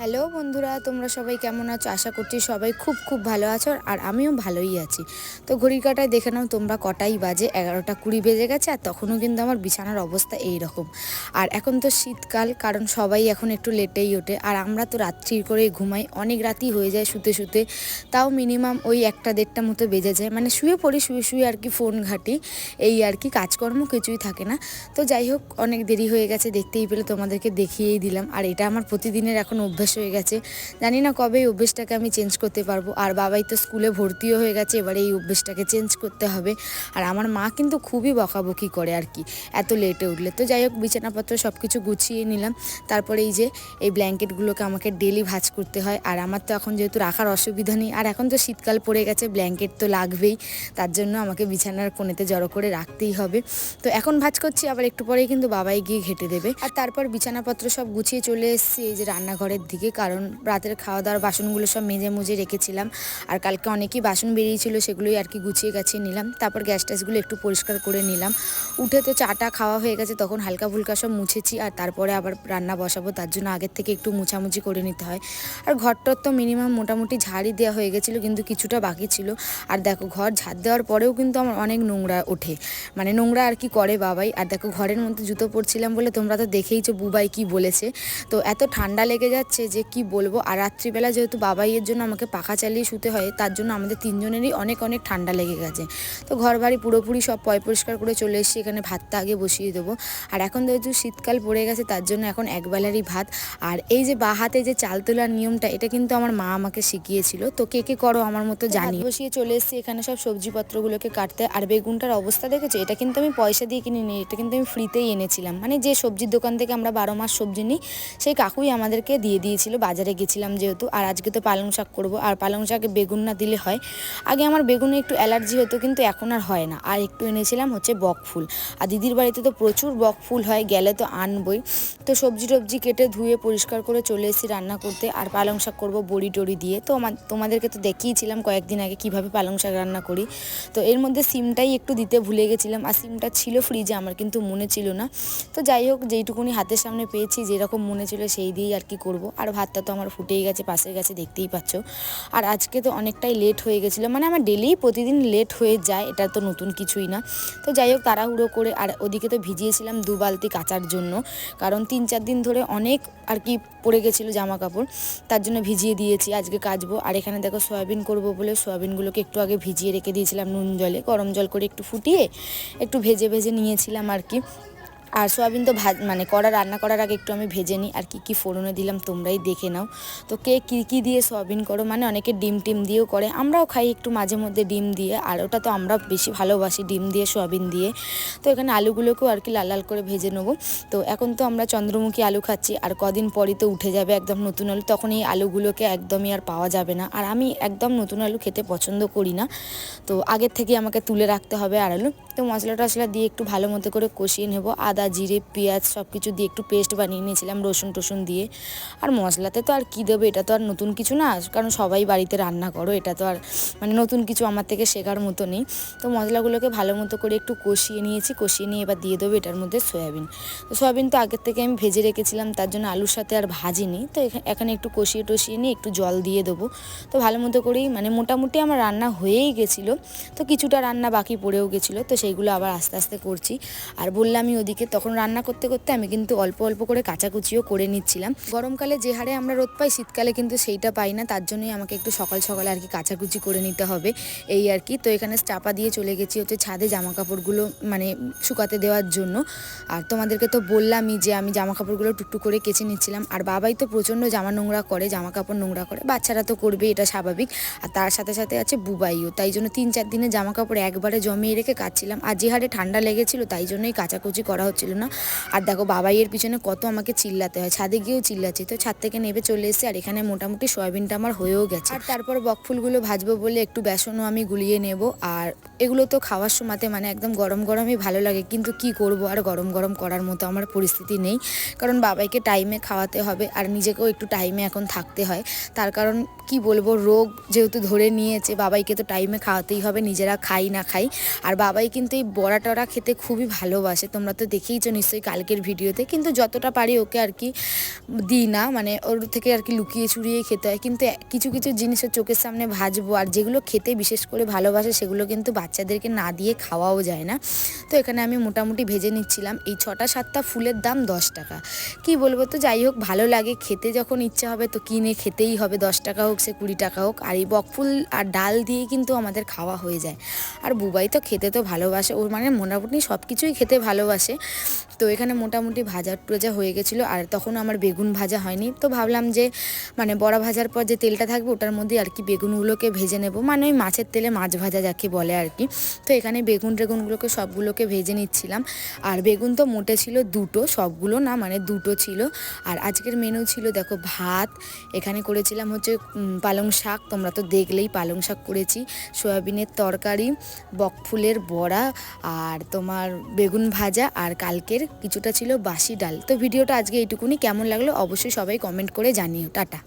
Hello বন্ধুরা, তোমরা সবাই কেমন আছো? আশা করছি সবাই খুব খুব ভালো আছো আর আমিও ভালোই আছি। তো ঘড়ির কাটায় দেখে নাও তোমরা কটাই বাজে, এগারোটা কুড়ি বেজে গেছে আর তখনও কিন্তু আমার বিছানার অবস্থা এই রকম আর এখন তো শীতকাল, কারণ সবাই এখন একটু লেটেই ওঠে। আর আমরা তো রাত্রির করে ঘুমাই, অনেক রাতই হয়ে যায় শুতে শুতে। তাও মিনিমাম ওই একটা দেড়টা মতো বেজে যায়। মানে শুয়ে পড়ি, শুয়ে শুয়ে আর কি ফোন ঘাটি, এই আর কি কাজকর্ম কিছুই থাকে না। তো যাই হোক, অনেক দেরি হয়ে গেছে, দেখতেই পেলে তোমাদেরকে দেখিয়েই দিলাম। আর এটা আমার প্রতিদিনের এখন অভ্যাস হয়ে গেছে। জানি না কবে এই অভ্যেসটাকে আমি চেঞ্জ করতে পারব। আর বাবাই তো স্কুলে ভর্তিও হয়ে গেছে, এবারে এই অভ্যেসটাকে চেঞ্জ করতে হবে। আর আমার মা কিন্তু খুবই বকাবকি করে আর কি, এত লেটে উঠলে। তো যাই হোক, বিছানাপত্র সব কিছু গুছিয়ে নিলাম। তারপরে এই যে, এই ব্ল্যাঙ্কেটগুলোকে আমাকে ডেলি ভাজ করতে হয়। আর আমার তো এখন যেহেতু রাখার অসুবিধা নেই, আর এখন তো শীতকাল পড়ে গেছে ব্ল্যাঙ্কেট তো লাগবেই। তার জন্য আমাকে বিছানার কোণেতে জড়ো করে রাখতেই হবে। তো এখন ভাজ করছি, আবার একটু পরেই কিন্তু বাবাই গিয়ে ঘেটে দেবে। আর তারপর বিছানাপত্র সব গুছিয়ে চলে এসেছি, এই যে রান্নাঘরের দিকে। কারণ রাতের খাওয়া দাওয়ার বাসনগুলো সব মেজে মুজে রেখেছিলাম। আর কালকে অনেকই বাসন বেরিয়েছিল, সেগুলোই আর কি গুছিয়ে গাছিয়ে নিলাম। তারপর গ্যাস ট্যাসগুলো একটু পরিষ্কার করে নিলাম। উঠে তো চাটা খাওয়া হয়ে গেছে, তখন হালকা ফুলকা সব মুছেছি, আর তারপরে আবার রান্না বসাবো, তার জন্য আগের থেকে একটু মুছামুছি করে নিতে হয়। আর ঘরটর তো মিনিমাম মোটামুটি ঝাড়ই দেওয়া হয়ে গেছিল, কিন্তু কিছুটা বাকি ছিল। আর দেখো, ঘর ঝাড় দেওয়ার পরেও কিন্তু আমার অনেক নোংরা ওঠে। মানে নোংরা আর কি করে বাবাই? আর দেখো, ঘরের মধ্যে জুতো পরছিলাম বলে তোমরা তো দেখেইছো, বুবাই কি বলেছে? তো এত ঠান্ডা লেগে যাচ্ছে যে কি বলব? আর রাত্রিবেলা যেহেতু বাবাইয়ের জন্য আমাকে পাখা চালিয়ে শুতে হয় তার জন্য আমাদের তিনজনেরই অনেক অনেক ঠান্ডা লেগে গেছে। তো ঘর বাড়ি পুরোপুরি সব পয় পরিষ্কার করে চলে এসেছি এখানে ভাতটা আগে বসিয়ে দেবো। আর এখন যেহেতু শীতকাল পড়ে গেছে তার জন্য এখন একবেলারই ভাত। আর এই যে বা হাতে যে চাল তোলার নিয়মটা এটা কিন্তু আমার মা আমাকে শিখিয়েছিল। তো কে কে করো আমার মতো জানি। বসিয়ে চলে এসেছি এখানে সব সবজিপত্রগুলোকে কাটতে। আর বেগুনটার অবস্থা দেখেছ? এটা কিন্তু আমি পয়সা দিয়ে কিনে নিই এটা কিন্তু আমি ফ্রিতেই এনেছিলাম। মানে যে সবজির দোকান থেকে আমরা বারো মাস সবজি নিই সেই কাকুই আমাদেরকে দিয়ে দিয়ে দিয়েছিল বাজারে গেছিলাম যেহেতু। আর আজকে তো পালং শাক করব। আর পালং শাকে বেগুন না দিলে হয়। আগে আমার বেগুনে একটু অ্যালার্জি হতো, কিন্তু এখন আর হয় না। আর একটু এনেছিলাম হচ্ছে বক ফুল। আর দিদির বাড়িতে তো প্রচুর বক ফুল হয়, গেলে তো আনবই। তো সবজি টবজি কেটে ধুয়ে পরিষ্কার করে চলে এসেছি রান্না করতে। আর পালং শাক করব বড়ি টড়ি দিয়ে। তো তোমাদেরকে তো দেখিয়েছিলাম কয়েকদিন আগে কীভাবে পালং শাক রান্না করি। তো এর মধ্যে সিমটাই একটু দিতে ভুলে গেছিলাম। আর সিমটা ছিল ফ্রিজে, আমার কিন্তু মনে ছিল না। তো যাই হোক, যেইটুকুনি হাতের সামনে পেয়েছি, যেরকম মনে ছিল সেই দিয়েই আর কি করব। আর ভাতটা তো আমার ফুটেই গেছে পাশে গেছে দেখতেই পাচ্ছ। আর আজকে তো অনেকটাই লেট হয়ে গেছিল মানে আমার ডেলি প্রতিদিন লেট হয়ে যায়, এটা তো নতুন কিছুই না। তো যাই হোক, তাড়াহুড়ো করে, আর ওদিকে তো ভিজিয়েছিলাম দু বালতি কাচার জন্য, কারণ তিন চার দিন ধরে অনেক আর কি পড়ে গেছিল জামা কাপড় তার জন্য ভিজিয়ে দিয়েছি, আজকে কাচবো। আর এখানে দেখো সয়াবিন করব বলে সয়াবিনগুলোকে একটু আগে ভিজিয়ে রেখে দিয়েছিলাম নুন জলে, গরম জল করে একটু ফুটিয়ে, একটু ভেজে ভেজে নিয়েছিলাম আর কি। আর সোয়াবিন তো ভাজ মানে কড়া রান্না করার আগে একটু আমি ভেজে নিই। আর কী কী ফোড়নে দিলাম, তোমরাই দেখে নাও। তো কে কী কী দিয়ে সোয়াবিন করো? মানে অনেকে ডিম টিম দিয়েও করে। আমরাও খাই একটু মাঝে মধ্যে ডিম দিয়ে। আর ওটা তো আমরা বেশি ভালোবাসি, ডিম দিয়ে, সোয়াবিন দিয়ে। তো এখানে আলুগুলোকেও আর কি লাল লাল করে ভেজে নেব। তো এখন তো আমরা চন্দ্রমুখী আলু খাচ্ছি। আর কদিন পরই তো উঠে যাবে একদম নতুন আলু। তখন এই আলুগুলোকে একদমই আর পাওয়া যাবে না। আর আমি একদম নতুন আলু খেতে পছন্দ করি না। তো আগের থেকে আমাকে তুলে রাখতে হবে আর আলু তো মশলা টশলা দিয়ে একটু ভালো মতো করে কষিয়ে নেব। আদা জিরে, পেঁয়াজ সব কিছু দিয়ে একটু পেস্ট বানিয়ে নিয়েছিলাম রসুন টসুন দিয়ে। আর মশলাতে তো আর কী দেবে, এটা তো আর নতুন কিছু না, কারণ সবাই বাড়িতে রান্না করো, এটা তো আর মানে নতুন কিছু আমার থেকে শেখার মতো নেই। তো মশলাগুলোকে ভালো মতো করে একটু কষিয়ে নিয়েছি, কষিয়ে নিয়ে এবার দিয়ে দেবো এটার মধ্যে সয়াবিন। তো সয়াবিন তো আগের থেকে আমি ভেজে রেখেছিলাম, তার জন্য আলুর সাথে আর ভাজিনি। তো এখানে একটু কষিয়ে টষিয়ে নিয়ে একটু জল দিয়ে দেবো। তো ভালো মতো করেই মানে মোটামুটি আমার রান্না হয়েই গেছিল। তো কিছুটা রান্না বাকি পড়েও গেছিল, তো সেইগুলো আবার আস্তে আস্তে করছি। আর বললামই ওদিকে তখন রান্না করতে করতে আমি কিন্তু অল্প অল্প করে কাচাকুচিও করে নিচ্ছিলাম। গরমকালে যে হারে আমরা রোদ পাই, শীতকালে কিন্তু সেইটা পাই না, তার জন্যই আমাকে একটু সকাল সকালে আর কি কাচাকুচি করে নিতে হবে, এই আর কি। তো এখানে চাপা দিয়ে চলে গেছি হচ্ছে ছাদে জামা কাপড়গুলো মানে শুকাতে দেওয়ার জন্য। আর তোমাদেরকে তো বললামই যে আমি জামা কাপড়গুলো টুকটুক করে কেচে নিচ্ছিলাম। আর বাবাই তো প্রচণ্ড জামা নোংরা করে জামা কাপড় নোংরা করে, বাচ্চারা তো করবে, এটা স্বাভাবিক। আর তার সাথে সাথে আছে বুবাইও, তাই জন্য তিন চার দিনে জামা কাপড় একবারে জমিয়ে রেখে কাচ্ছিলাম আর যে হারে ঠান্ডা লেগেছিল, তাই জন্যই কাচাকুচি করা হচ্ছিল না। আর দেখো বাবাইয়ের পিছনে কত আমাকে চিল্লাতে হয়, ছাদে গিয়েও চিল্লাচ্ছি। তো ছাদ থেকে নেবে চলে এসেছি, আর এখানে মোটামুটি সয়াবিনটা আমার হয়েও গেছে। আর তারপর বকফুলগুলো ভাজবো বলে একটু বেসনও আমি গুলিয়ে নেব। আর এগুলো তো খাওয়ার সময়তে মানে একদম গরম গরমই ভালো লাগে, কিন্তু কি করব আর গরম গরম করার মতো আমার পরিস্থিতি নেই। কারণ বাবাইকে টাইমে খাওয়াতে হবে, আর নিজেকেও একটু টাইমে এখন থাকতে হয়। তার কারণ কি বলব, রোগ যেহেতু ধরে নিয়েছে, বাবাইকে তো টাইমে খাওয়াতেই হবে, নিজেরা খাই না খাই। আর বাবাই কিন্তু এই বড়া টড়া খেতে খুবই ভালোবাসে, তোমরা তো দেখি দেখেইছো নিশ্চয়ই কালকের ভিডিওতে, কিন্তু যতটা পারি ওকে আর কি দিই না মানে ওর থেকে আর কি লুকিয়ে চুরিয়ে খেতে হয়। কিন্তু কিছু কিছু জিনিসের চোখের সামনে ভাজবো, আর যেগুলো খেতে বিশেষ করে ভালোবাসে সেগুলো কিন্তু বাচ্চাদেরকে না দিয়ে খাওয়াও যায় না। তো এখানে আমি মোটামুটি ভেজে নিচ্ছিলাম। এই ছটা, সাতটা ফুলের দাম দশ টাকা। কি বলব তো, যাই হোক, ভালো লাগে। খেতে যখন ইচ্ছা হবে তো কিনে খেতেই হবে। দশ টাকা হোক, সে কুড়ি টাকা হোক। আর এই বকফুল আর ডাল দিয়ে কিন্তু আমাদের খাওয়া হয়ে যায়। আর বুবাই তো খেতে তো ভালোবাসে। ওর মানে মোটামুটি সব কিছুই খেতে ভালোবাসে। তো এখানে মোটামুটি ভাজা টোজা হয়ে গেছিল, আর তখন আমার বেগুন ভাজা হয়নি। তো ভাবলাম যে মানে বড়া ভাজার পর যে তেলটা থাকবে, ওটার মধ্যে আর কি বেগুনগুলোকে ভেজে নেব। মানে ওই মাছের তেলে মাছ ভাজা যাকে বলে আর কি। তো এখানে বেগুন টেগুনগুলোকে সবগুলোকে ভেজে নিচ্ছিলাম। আর বেগুন তো মোটে ছিল দুটো, সবগুলো না মানে দুটো ছিল। আর আজকের মেনু ছিল দেখো ভাত, এখানে করেছিলাম হচ্ছে পালং শাক। তোমরা তো দেখলেই পালং শাক করেছি। সয়াবিনের তরকারি, বকফুলের বড়া, আর তোমার বেগুন ভাজা, আর কালকের কিছুটা ছিল বাসি ডাল। তো ভিডিওটা আজকে এইটুকুনি। কেমন লাগল অবশ্যই সবাই কমেন্ট করে জানিও। টাটা।